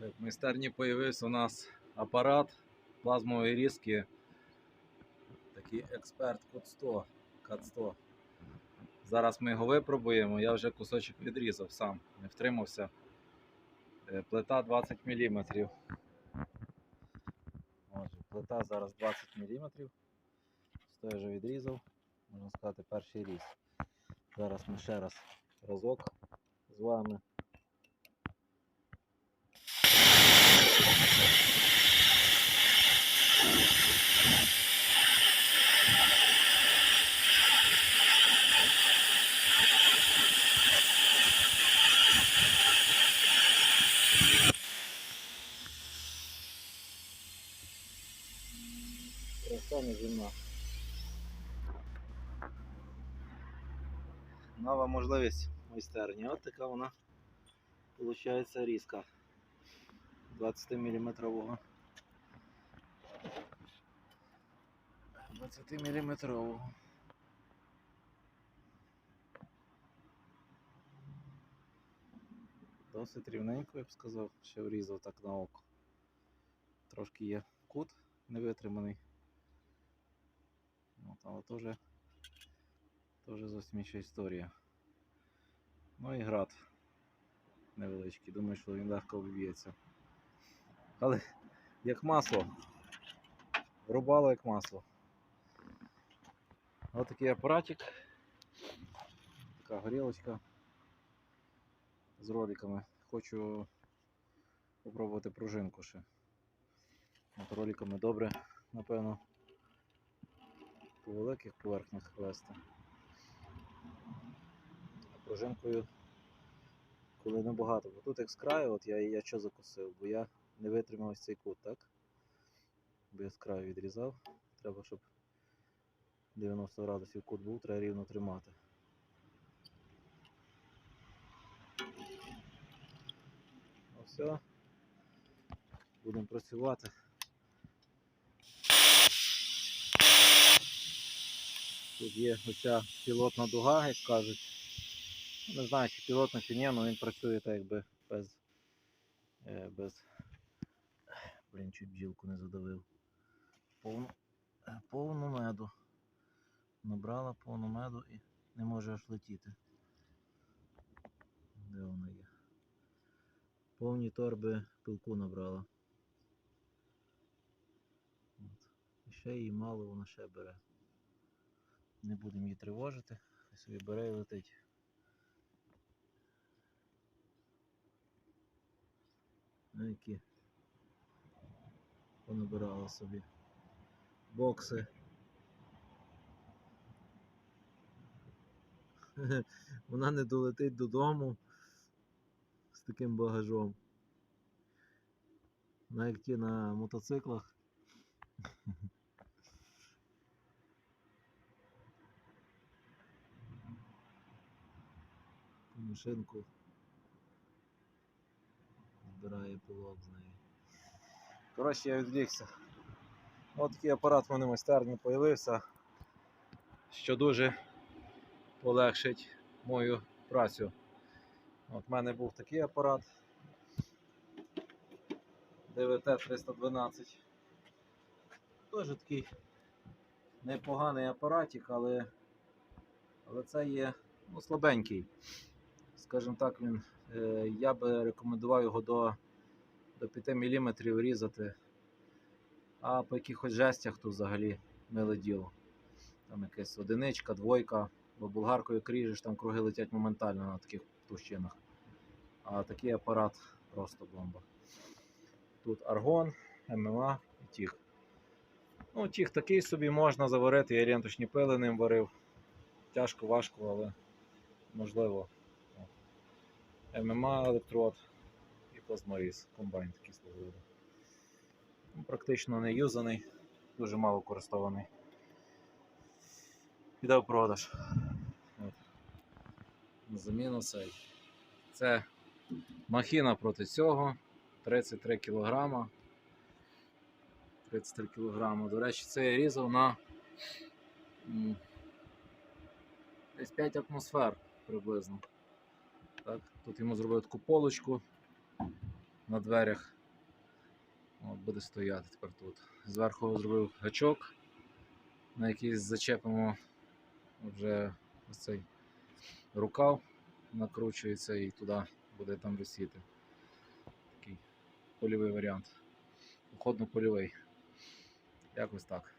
В майстерні з'явився у нас апарат плазмової різки. Такий експерт код 100, кат 100. Зараз ми його випробуємо. Я вже кусочок відрізав сам, не втримався. Е, Плита 20 мм. Отже, плита зараз 20 мм. Що я вже відрізав, можна сказати, перший різ. Зараз ми ще раз разок з вами. Краса неземна. Нова можливість майстерні. От така вона виходить різка 20 мм. 20 мм. Досить рівненько, я б сказав, ще врізав так на око. Трошки є кут невитриманий. От, але теж, теж зовсім інша історія. Ну і град невеличкий. Думаю, що він легко обіб'ється. Але як масло. Рубало як масло. Ось такий апаратик. Така горілочка з роликами. Хочу спробувати пружинку ще. От роликами добре, напевно, по великих поверхнях вести. А пружинкою, коли небагато. Бо тут як з краю, от я, я що закусив, бо я не витримав ось цей кут, так? Бо я з краю відрізав. Треба, щоб 90 градусів кут був, треба рівно тримати. Ну все. Будемо працювати. Тут є оця пілотна дуга, як кажуть. Не знаю, чи пілотна, чи ні, але він працює так якби без. е, без. Блін, чуть бджілку не задавив. Повну, е, повну меду. Набрала повну меду і не може аж летіти. Де вона є? Повні торби пилку набрала. От. І ще її мало, вона ще бере. Не будемо її тривожити, хай собі бере і летить. Ну, які понабирала собі бокси. Вона не долетить додому з таким багажом. Вона як ті на мотоциклах. Машинку збирає пилок з неї. Коротше, я відвлікся. Ось такий апарат в мене майстерні з'явився, що дуже полегшить мою працю. От в мене був такий апарат DVT-312. Теж такий непоганий апаратик, але, але це є ну, слабенький. Скажімо так, він, е, я би рекомендував його до, до 5 мм різати. А по якихось жестях то взагалі миле діло. Там якась одиничка, двойка, бо болгаркою кріжеш, там круги летять моментально на таких товщинах. А такий апарат просто бомба. Тут аргон, ММА і тіг. Ну, тіг такий собі можна заварити, я ленточні пили ним варив. Тяжко, важко, але можливо. ММА електрод і плазморіз. Комбайн такий свого. Ну, Практично не юзаний, дуже мало користований. Піде в продаж. От. Заміну цей. Це махіна проти цього. 33 кг. 33 кг. До речі, це я різав на десь 5 атмосфер приблизно. Так? Тут йому зробив таку полочку. на дверях. От, буде стояти тепер тут. Зверху зробив гачок, на який зачепимо вже ось цей рукав, накручується і туди буде там висіти. Такий польовий варіант. Уходно-польовий. Якось так.